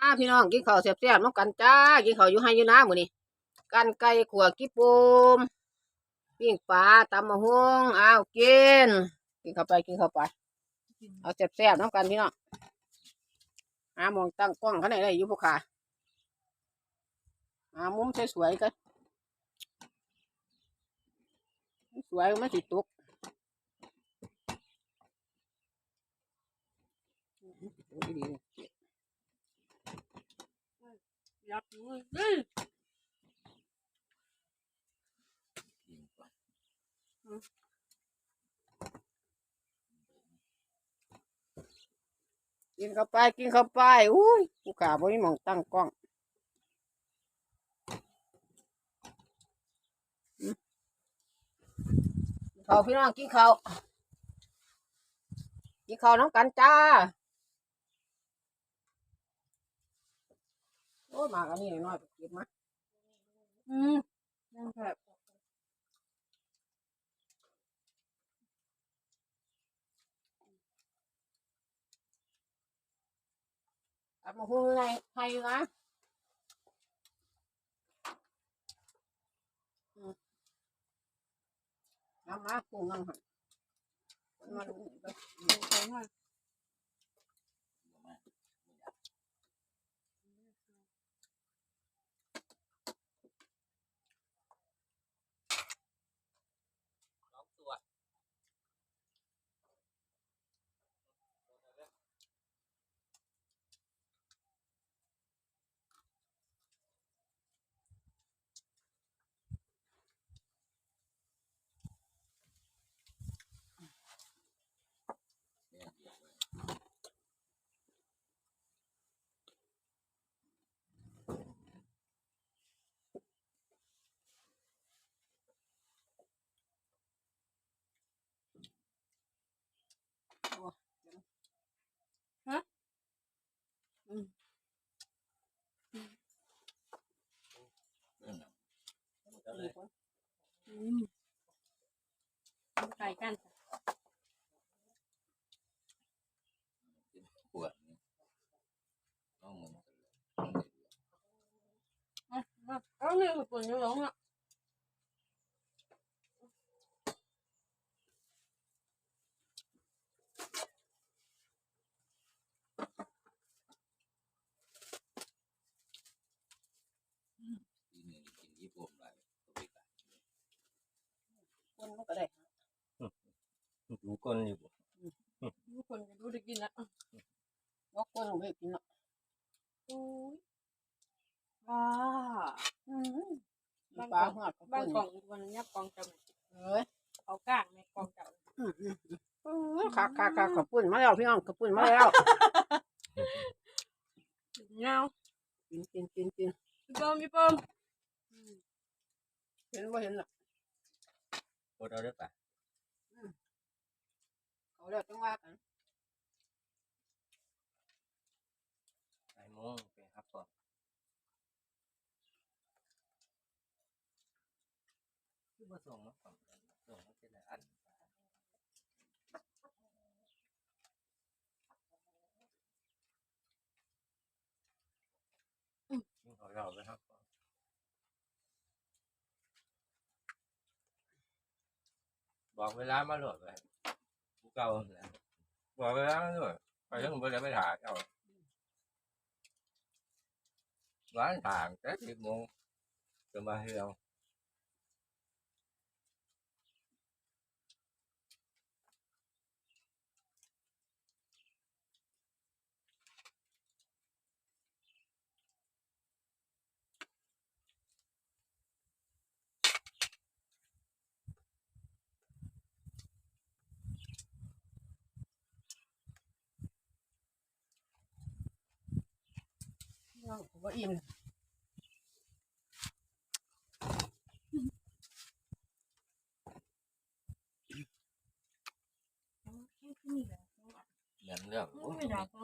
อ่าพี่น้องกินข้าวแซ่บๆน้ำกันจ้ากินข้าวอยู่ให้อยู่น้ำมื้อนี้กันไก่ขวกิ๊บปมปิ้งปลาตำมะฮวงอ้าวกินกินเข้าไปกินเข้าไป เอาแซ่บๆน้ำกันพี่น้องหามองตั้งกล้องข้างในได้อยู่พวกขาหามุมสวยๆกันสวยไม่ติดตุกดี ยับมือนี่กินเข้าไปกินเข้าไปอุ้ยผู้ขาบ่มีหมองตั้งกล้องอืมกินข้าพี่น้องกินข้าวกินข้าวน้ำกันจ้า โอ้ยมากันนี่น้อยไปเก็บมาอืมยังแบบเอามาหุ้งไงให้นะอืมน้ำมาหุ้งน้ำหันมันมัน ใช่ไหมอืมไก่กันปวดต้องมึงเอาหนึ่งคนยังหลงอะ กินนี่กินญี่ปุ่นอะไรก็ไปกัน คนมันก็ได้ ดูก้นอยู่ทุกคนจะรู้ได้กินแล้วยกคนไม่กินหรอกโอ้ยว้าอืมปลาหอดบ้านกล่องวันนี้กล่องจะเอ้ยเอาก้างในกล่องจะอืมอืมอืมคักคักคักขอบคุณมาแล้วพี่น้องขอบคุณมาแล้วเงากินกินกินกินพี่ปิ้มพี่ปิ้มเห็นว่าเห็นหรอกปวดเอาได้ปะ เขาแล้วต้องว่ากันไอ้โมงไปครับก่อนคือมาส่งมาส่งส่งมาเป็นอันเขาเราไปครับบอกเวลามาโหลดไปกู เก่าแล้วบอกเวลามาโหลดไปทั้งหมดเลยไม่ถ่ายเจ้าร้านทางแต่สิบโมงจะมาเฮียว น้องผมว่าอิ่มนี่แหละเหมือนเรื่องไม่ได้ก็